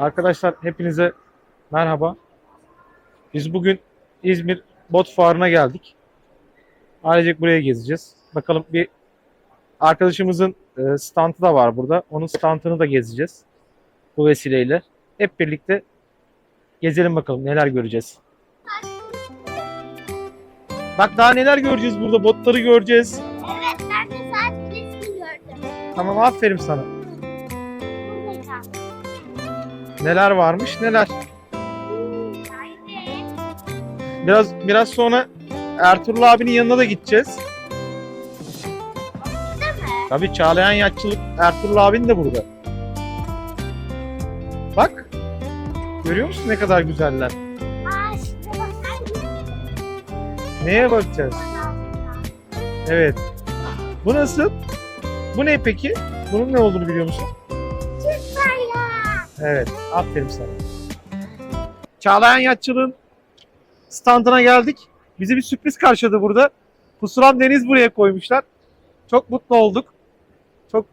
Arkadaşlar hepinize merhaba. Biz bugün İzmir Bot Fuarı'na geldik. Ailecek buraya gezeceğiz. Bakalım bir arkadaşımızın e, standı da var burada. Onun standını da gezeceğiz. Bu vesileyle. Hep birlikte gezelim bakalım neler göreceğiz. Bak daha neler göreceğiz burada. Botları göreceğiz. Evet, ben de saat kulesini gördüm. Tamam aferin sana. Neler varmış neler. Biraz biraz sonra Ertuğrul abinin yanına da gideceğiz. Tabii Çağlayan Yatçılık Ertuğrul abin de burada. Bak. Görüyor musun ne kadar güzeller? Neye bakacağız? Evet. Bu nasıl? Bu ne peki? Bunun ne olduğunu biliyor musun? Evet. Aferin sana. Çağlayan Yatçılığın standına geldik. Bizi bir sürpriz karşıladı burada. Pusulan Deniz buraya koymuşlar. Çok mutlu olduk. Çok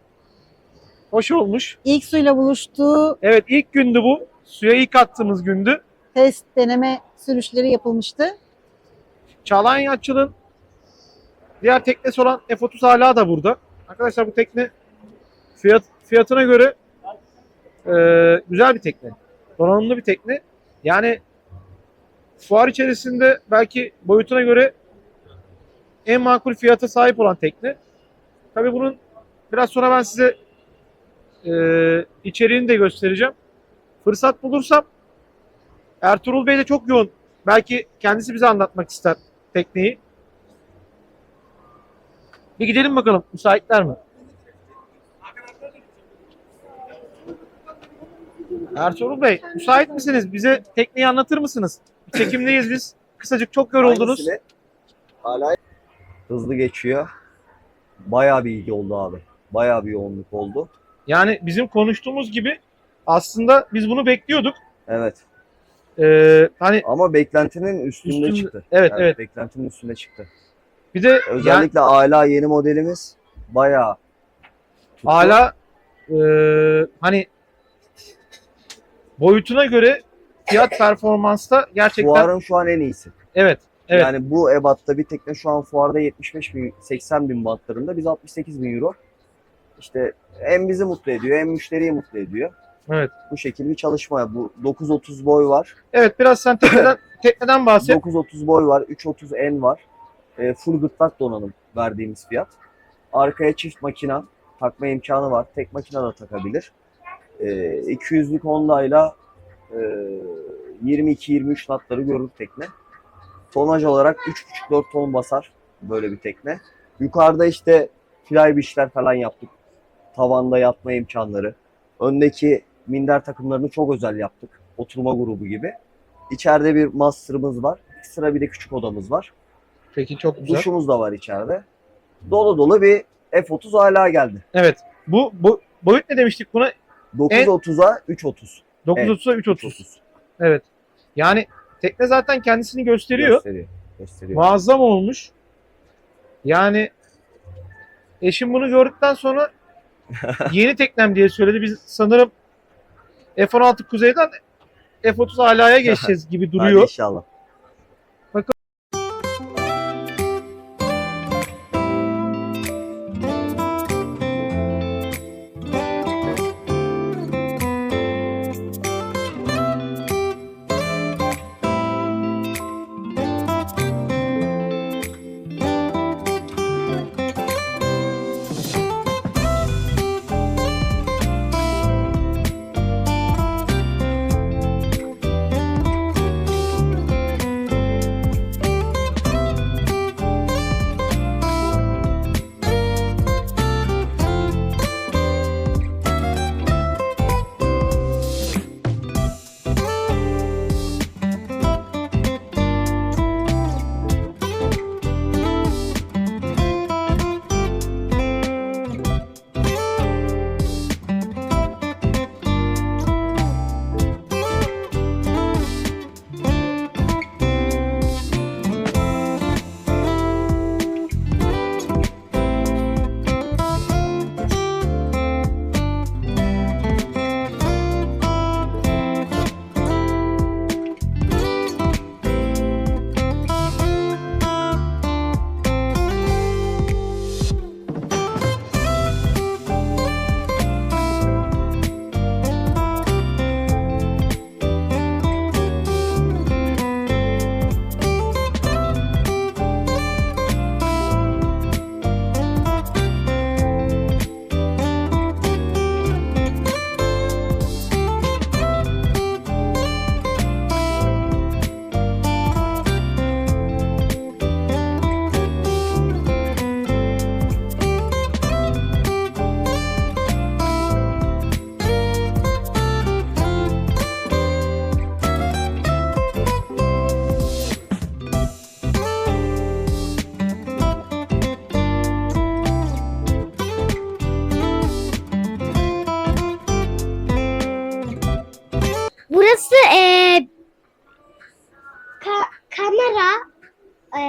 hoş olmuş. İlk suyla buluştuğu Evet ilk gündü bu. Suya ilk attığımız gündü. test deneme sürüşleri yapılmıştı. Çağlayan Yatçılığın diğer teknesi olan F30 hala da burada. Arkadaşlar bu tekne fiyat, fiyatına göre e, güzel bir tekne. Donanımlı bir tekne. Yani fuar içerisinde belki boyutuna göre en makul fiyata sahip olan tekne. Tabii bunun biraz sonra ben size e, içeriğini de göstereceğim. Fırsat bulursam Ertuğrul Bey de çok yoğun. Belki kendisi bize anlatmak ister tekneyi. Bir gidelim bakalım. Müsaitler mi? Ertuğrul Bey, müsait misiniz? Bize tekneyi anlatır mısınız? Bir Çekimdeyiz biz. Kısacık çok yoruldunuz. Hala hızlı geçiyor. Bayağı bir ilgi oldu abi. Bayağı bir yoğunluk oldu. Yani bizim konuştuğumuz gibi aslında biz bunu bekliyorduk. Evet. Ee, hani Ama beklentinin üstünde, Üstünde- çıktı. evet evet. Beklentinin üstünde çıktı. Bir de yani Özellikle hala yeni modelimiz bayağı tuttu. hala e, hani boyutuna göre fiyat performansta gerçekten Fuarın şu an en iyisi. evet evet Yani bu ebatta bir tekne şu an fuarda 75 bin, 80 bin bantlarında. Biz 68 bin euro. İşte hem bizi mutlu ediyor hem müşteriyi mutlu ediyor. evet. Bu şekilde bir çalışma. Bu 930 boy var. Evet biraz sen tekneden tekneden bahset. 930 boy var, 330 en var. E, full gırtlak donanım verdiğimiz fiyat. Arkaya çift makina takma imkanı var. Tek makina da takabilir. E, 200'lük Honda ile e, 22-23 knotları görür tekne. Tonaj olarak 3,5-4 ton basar böyle bir tekne. Yukarıda işte fly beachler falan yaptık. Tavanda yatma imkanları. Öndeki minder takımlarını çok özel yaptık. Oturma grubu gibi. İçeride bir master'ımız var. Ekstra bir de küçük odamız var. Peki çok güzel. Duşumuz da var içeride. Dolu dolu bir F30 hala geldi. Evet. Bu, bu boyut ne demiştik buna? 930'a 330. 930'a 330. Evet. Yani tekne zaten kendisini gösteriyor. Gösteriyor. Gösteriyor. Muazzam olmuş. Yani eşim bunu gördükten sonra yeni teknem diye söyledi. Biz sanırım F-16 kuzeyden F-30 alaya geçeceğiz gibi Hadi duruyor. inşallah.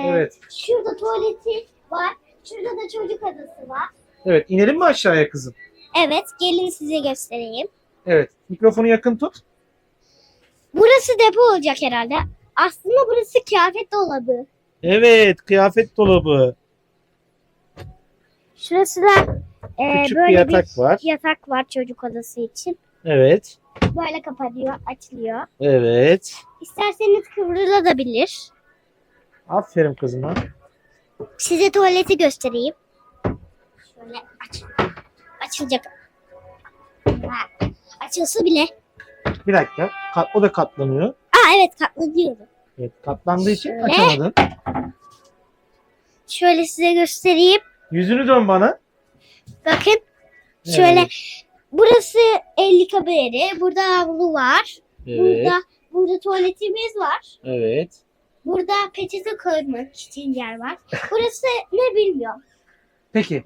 Evet. Şurada tuvaleti var. Şurada da çocuk adası var. Evet. İnelim mi aşağıya kızım? Evet, gelin size göstereyim. Evet. Mikrofonu yakın tut. Burası depo olacak herhalde. Aslında burası kıyafet dolabı. Evet. Kıyafet dolabı. Şurası da eee, Küçük böyle bir yatak var. yatak var çocuk odası için. Evet. Böyle kapanıyor, açılıyor. Evet. İsterseniz kıvrılabilir. Aferin kızıma. Size tuvaleti göstereyim. Şöyle aç. Açılacak. Ha, Açılsa bile. Bir dakika. Kat, o da katlanıyor. Aa evet katlanıyorum. Evet. Katlandığı için Şöyle. açamadın. Şöyle size göstereyim. Yüzünü dön bana. Bakın şöyle Evet. burası el yıkama yeri. Burada havlu var. Evet. Burada burada tuvaletimiz var. Evet. Burada peçete koymak için yer var. Burası ne bilmiyorum. Peki.